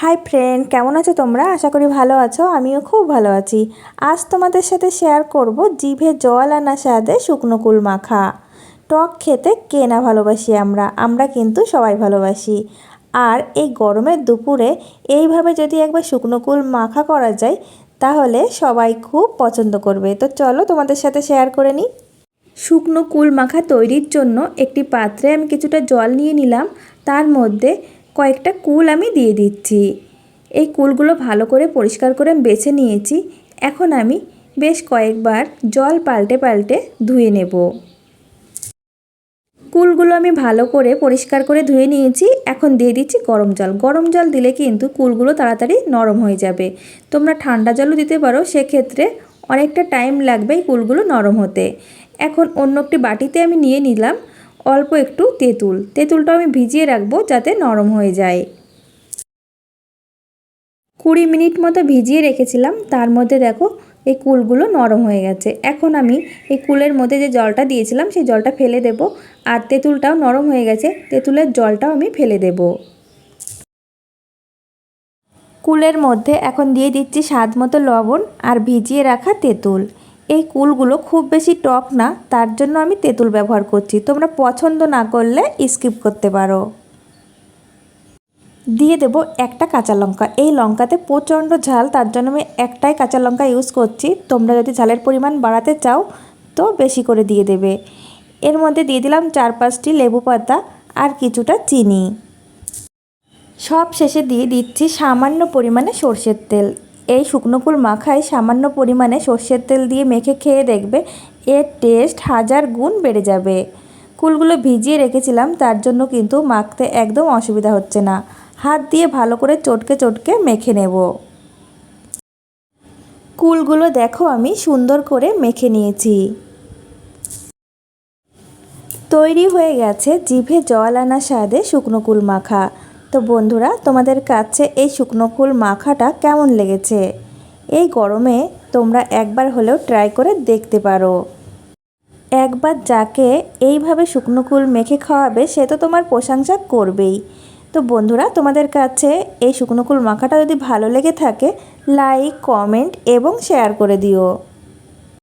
Hi friend কেমন আছো তোমরা? আশা করি ভালো আছো, আমিও খুব ভালো আছি। আজ তোমাদের সাথে শেয়ার করব জিভে জল আনা স্বাদে শুকনো কুল মাখা। টক খেতে কে না ভালোবাসি আমরা? আমরা কিন্তু সবাই ভালোবাসি। আর এই গরমের দুপুরে এইভাবে যদি একবার শুকনো কুল মাখা করা যায়, তাহলে সবাই খুব পছন্দ করবে। তো চলো তোমাদের সাথে শেয়ার করে নিই। শুকনো কুল মাখা তৈরির জন্য একটি পাত্রে আমি কিছুটা জল নিয়ে নিলাম। তার মধ্যে কয়েকটা কুল আমি দিয়ে দিচ্ছি। এই কুলগুলো ভালো করে পরিষ্কার করে বেছে নিয়েছি। এখন আমি বেশ কয়েকবার জল পাল্টে পাল্টে ধুয়ে নেব। কুলগুলো আমি ভালো করে পরিষ্কার করে ধুয়ে নিয়েছি। এখন দিয়ে দিচ্ছি গরম জল। গরম জল দিলে কিন্তু কুলগুলো তাড়াতাড়ি নরম হয়ে যাবে। তোমরা ঠান্ডা জলও দিতে পারো, সেক্ষেত্রে অনেকটা টাইম লাগবে কুলগুলো নরম হতে। এখন অন্য একটি বাটিতে আমি নিয়ে নিলাম। অল্প একটু তেঁতুল। তেঁতুলটাও আমি ভিজিয়ে রাখব যাতে নরম হয়ে যায়। কুড়ি মিনিট মতো ভিজিয়ে রেখেছিলাম। তার মধ্যে দেখো এই কুলগুলো নরম হয়ে গেছে। এখন আমি এই কুলের মধ্যে যে জলটা দিয়েছিলাম, সেই জলটা ফেলে দেব। আর তেঁতুলটাও নরম হয়ে গেছে। তেঁতুলের জলটাও আমি ফেলে দেব। কুলের মধ্যে এখন দিয়ে দিচ্ছি স্বাদ মতো লবণ আর ভিজিয়ে রাখা তেঁতুল। এই কুলগুলো খুব বেশি টক না, তার জন্য আমি তেঁতুল ব্যবহার করছি। তোমরা পছন্দ না করলে স্কিপ করতে পারো। দিয়ে দেব একটা কাঁচা লঙ্কা। এই লঙ্কাতে প্রচণ্ড ঝাল, তার জন্য আমি একটাই কাঁচা লঙ্কা ইউজ করছি। তোমরা যদি ঝালের পরিমাণ বাড়াতে চাও, তো বেশি করে দিয়ে দেবে। এর মধ্যে দিয়ে দিলাম চার পাঁচটি লেবু পাতা আর কিছুটা চিনি। সব শেষে দিয়ে দিচ্ছি সামান্য পরিমাণে সর্ষের তেল। এই শুকনো ফুল মাখায় সামান্য পরিমাণে সর্ষের তেল দিয়ে মেখে খেয়ে দেখবে এর টেস্ট হাজার গুণ বেড়ে যাবে। কুলগুলো ভিজিয়ে রেখেছিলাম, তার জন্য কিন্তু মাখতে একদম অসুবিধা হচ্ছে না। হাত দিয়ে ভালো করে চটকে চটকে মেখে নেব। কুলগুলো দেখো আমি সুন্দর করে মেখে নিয়েছি। তৈরি হয়ে গেছে জিভে জল আনা স্বাদে শুকনো কুল মাখা। তো বন্ধুরা, তোমাদের কাছে এই শুকনো কুল মাখাটা কেমন লেগেছে? এই গরমে তোমরা একবার হলেও ট্রাই করে দেখতে পারো। একবার যাকে এইভাবে শুকনো কুল মেখে খাওয়াবে, সে তো তোমার প্রশংসা করবেই। তো বন্ধুরা, তোমাদের কাছে এই শুকনো কুল মাখাটা যদি ভালো লেগে থাকে লাইক কমেন্ট এবং শেয়ার করে দিও।